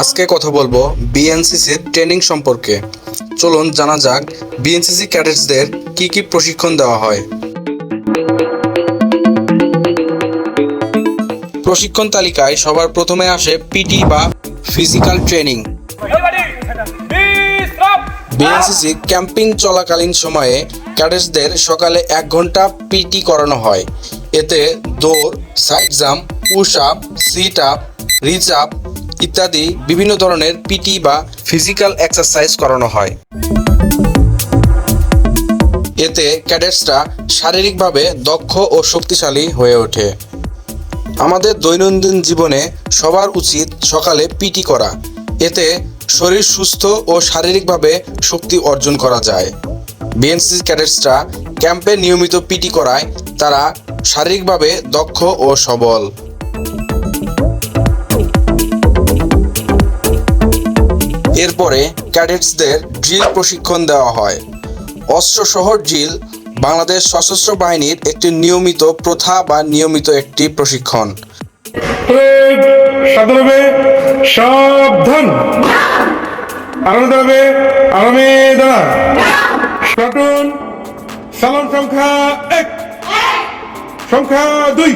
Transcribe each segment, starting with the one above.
আজকে কথা বলব বিএনসিসির ট্রেনিং সম্পর্কে। চলুন জানা যাক বিএনসিসি ক্যাডেটসদের কি কি প্রশিক্ষণ দেওয়া হয়। প্রশিক্ষণ তালিকায় সবার প্রথমে আসে পিটি বা ফিজিক্যাল ট্রেনিং বিএনসিসি ক্যাম্পিং চলাকালীন সময়ে ক্যাডেটসদের সকালে এক ঘণ্টা পিটি করানো হয়। এতে দৌড়, side jump, push up, sit up, reach up ইত্যাদি বিভিন্ন ধরনের পিটি বা ফিজিক্যাল এক্সারসাইজ করানো হয়। এতে ক্যাডেটসরা শারীরিকভাবে দক্ষ ও শক্তিশালী হয়ে ওঠে। আমাদের দৈনন্দিন জীবনে সবার উচিত সকালে পিটি করা। এতে শরীর সুস্থ ও শারীরিকভাবে শক্তি অর্জন করা যায়। বিএনসি ক্যাডেটসরা ক্যাম্পে নিয়মিত পিটি করায়, তারা শারীরিকভাবে দক্ষ ও সবল। এরপরে ক্যাডেটসদের ড্রিল প্রশিক্ষণ দেওয়া হয়। অস্ত্রসহ ড্রিল বাংলাদেশ সশস্ত্র বাহিনীর একটি নিয়মিত প্রথা বা নিয়মিত একটি প্রশিক্ষণ। প্রেড সাবধান। হবে সাবধান আরামে দাঁড়াবে আরামে দাঁড়া। শটন সালাম সংখ্যা এক। সংখ্যা দুই।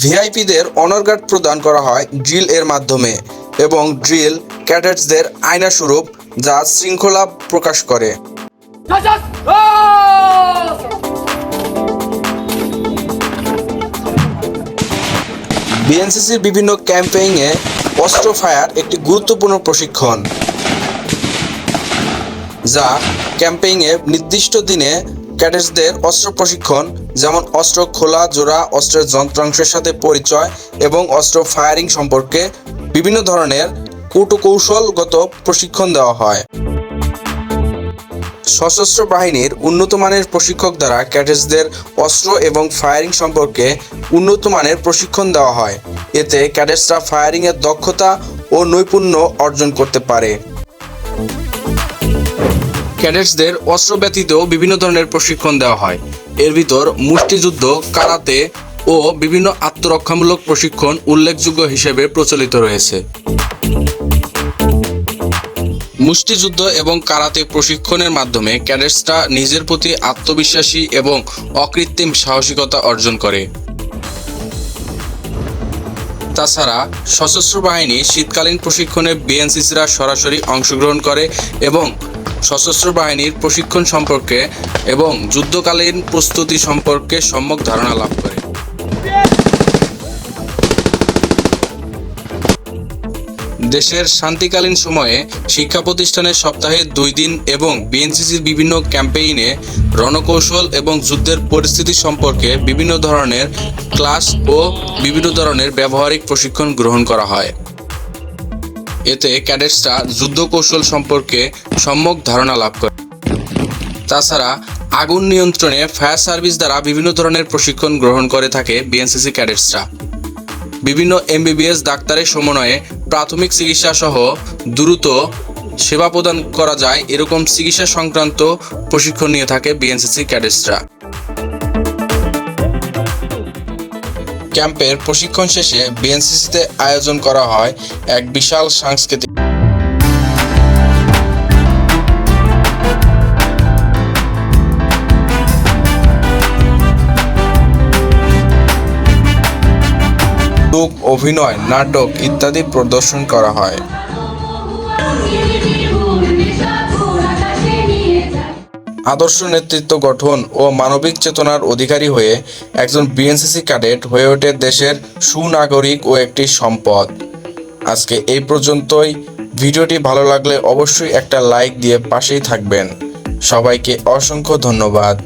ভিআইপিদের অনার গার্ড প্রদান করা হয় ড্রিল এর মাধ্যমে এবং ড্রিল ক্যাডেটসদের আয়না স্বরূপ যা শৃঙ্খলা প্রকাশ করে। বিএনসিসির বিভিন্ন ক্যাম্পেইনে অস্ত্র ফায়ার একটি গুরুত্বপূর্ণ প্রশিক্ষণ, যা ক্যাম্পেইনে নির্দিষ্ট দিনে ক্যাডেটসদের অস্ত্র প্রশিক্ষণ, যেমন অস্ত্র খোলা, জোড়া, অস্ত্রের যন্ত্রাংশের সাথে পরিচয় এবং অস্ত্র ফায়ারিং সম্পর্কে বিভিন্ন ধরনের কৌশলগত প্রশিক্ষণ দেওয়া হয়। সশস্ত্র বাহিনীর উন্নত মানের প্রশিক্ষক দ্বারা ক্যাডেটসদের অস্ত্র এবং ফায়ারিং সম্পর্কে উন্নত মানের প্রশিক্ষণ দেওয়া হয়। এতে ক্যাডেটসরা ফায়ারিংয়ের দক্ষতা ও নৈপুণ্য অর্জন করতে পারে। ক্যাডেটসদের অস্ত্র ব্যতীত বিভিন্ন ধরনের প্রশিক্ষণ দেওয়া হয়। এর ভিতর মুষ্টিযুদ্ধ, কারাতে ও বিভিন্ন আত্মরক্ষামূলক প্রশিক্ষণ উল্লেখযোগ্য হিসেবে প্রচলিত রয়েছে। মুষ্টিযুদ্ধ এবং কারাতে প্রশিক্ষণের মাধ্যমে ক্যাডেটসরা নিজের প্রতি আত্মবিশ্বাসী এবং অকৃত্রিম সাহসিকতা অর্জন করে। তাছাড়া সশস্ত্র বাহিনী শীতকালীন প্রশিক্ষণে বিএনসিসিরা সরাসরি অংশগ্রহণ করে এবং সশস্ত্র বাহিনীর প্রশিক্ষণ সম্পর্কে এবং যুদ্ধকালীন প্রস্তুতি সম্পর্কে সম্যক ধারণা লাভ করে। দেশের শান্তিকালীন সময়ে শিক্ষা প্রতিষ্ঠানের সপ্তাহে দুই দিন এবং বিএনসিসির বিভিন্ন ক্যাম্পেইনে রণকৌশল এবং যুদ্ধের পরিস্থিতি সম্পর্কে বিভিন্ন ধরনের ক্লাস ও বিভিন্ন ধরনের ব্যবহারিক প্রশিক্ষণ গ্রহণ করা হয়। এতে ক্যাডেটসরা যুদ্ধ কৌশল সম্পর্কে সম্যক ধারণা লাভ করে। তাছাড়া আগুন নিয়ন্ত্রণে ফায়ার সার্ভিস দ্বারা বিভিন্ন ধরনের প্রশিক্ষণ গ্রহণ করে থাকে বিএনসিসি ক্যাডেটসরা। বিভিন্ন এমবিবিএস ডাক্তারের সমন্বয়ে প্রাথমিক চিকিৎসা সহ দ্রুত সেবা প্রদান করা যায়, এরকম চিকিৎসা সংক্রান্ত প্রশিক্ষণ নিয়ে থাকে বিএনসিসি ক্যাডেটসরা। ক্যাম্পের প্রশিক্ষণ শেষে বিএনসিসিতে আয়োজন করা হয় এক বিশাল সাংস্কৃতিক লোক অভিনয়, নাটক ইত্যাদি প্রদর্শন করা হয়। আদর্শ নেতৃত্ব গঠন ও মানবিক চেতনার অধিকারী হয়ে একজন বিএনসিসি ক্যাডেট হয়ে ওঠে দেশের সুনাগরিক ও একটি সম্পদ। আজকে এই পর্যন্তই। ভিডিওটি ভালো লাগলে অবশ্যই একটা লাইক দিয়ে পাশেই থাকবেন। সবাইকে অসংখ্য ধন্যবাদ।